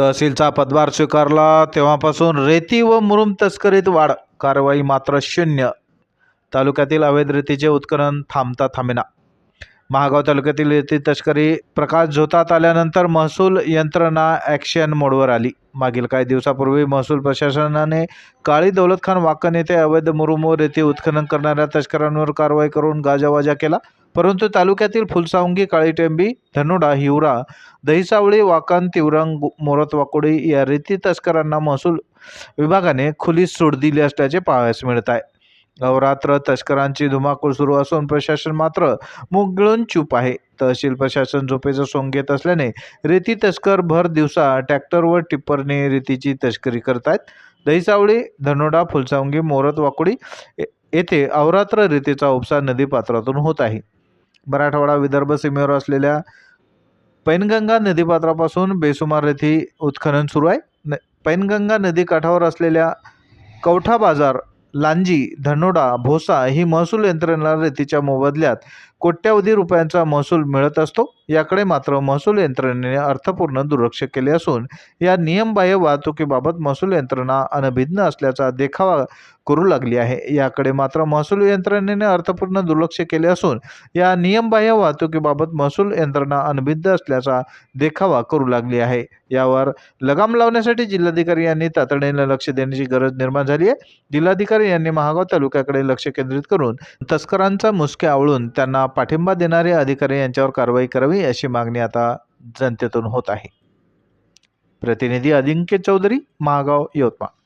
तहसीलचा पदभार स्वीकारला तेव्हापासून रेती व मुरुम तस्करीत वाढ. कारवाई मात्र शून्य. तालुक्यातील अवैध रेतीचे उत्खनन थांबता थांबेना. महागाव तालुक्यातील रेती तस्करी प्रकाश झोतात आल्यानंतर महसूल यंत्रणा ॲक्शन मोडवर आली. मागील काही दिवसापूर्वी महसूल प्रशासनाने काळी दौलतखान वाकन येथे अवैध मुरुम व रेती उत्खनन करणाऱ्या तस्करांवर कारवाई करून गाजावाजा केला. परंतु तालुक्यातील फुलसावंगी काळीटेंबी धनुडा हिवरा दहिसावळी वाकण तिवरंग मोरत वाकोडी या रेती तस्करांना महसूल विभागाने खुली सूट दिली असल्याचे पाहायस मिळत आहे. अवरात्र तस्करांची धुमाकूळ सुरू असून प्रशासन मात्र मुगळून चूप आहे. तहसील प्रशासन झोपेचं सोंग घेत असल्याने रेती तस्कर भर दिवसा ट्रॅक्टर व टिप्परने रेतीची तस्करी करतायत. दहिसावळी धनोडा फुलसावंगी मोरत वाकोडी येथे अवरात्र रेतीचा उपसा नदीपात्रातून होत आहे. मराठवाडा विदर्भ सीमेवर असलेल्या पैनगंगा नदीपात्रापासून बेसुमार येथे उत्खनन सुरू आहे. न पैनगंगा नदीकाठावर असलेल्या कवठा बाजार लांजी धनोडा भोसा ही महसूल यंत्रणेला रेतीच्या मोबदल्यात कोट्यावधी रुपयांचा महसूल मिळत असतो. याकडे मात्र महसूल यंत्रणेने अर्थपूर्ण दुर्लक्ष केले असून या नियमबाह्य वाहतुकीबाबत महसूल यंत्रणा अनभिज्ञ असल्याचा देखावा करू लागली आहे. याकडे मात्र महसूल यंत्रणेने अर्थपूर्ण दुर्लक्ष केले असून या नियमबाह्य वाहतुकीबाबत महसूल यंत्रणा अनभिज्ञ असल्याचा देखावा करू लागली आहे. यावर लगाम लावण्यासाठी जिल्हाधिकारी यांनी तातडीने लक्ष देण्याची गरज निर्माण झाली आहे. जिल्हाधिकारी यांनी महागाव तालुक्याकडे लक्ष केंद्रित करून तस्करांचा मुसके आवळून त्यांना पाठिंबा देणारे अधिकारी यांच्यावर कारवाई करावी अशी मागणी आता जनतेतून होत आहे. प्रतिनिधी अजिंक्य चौधरी महागाव यवतमाळ.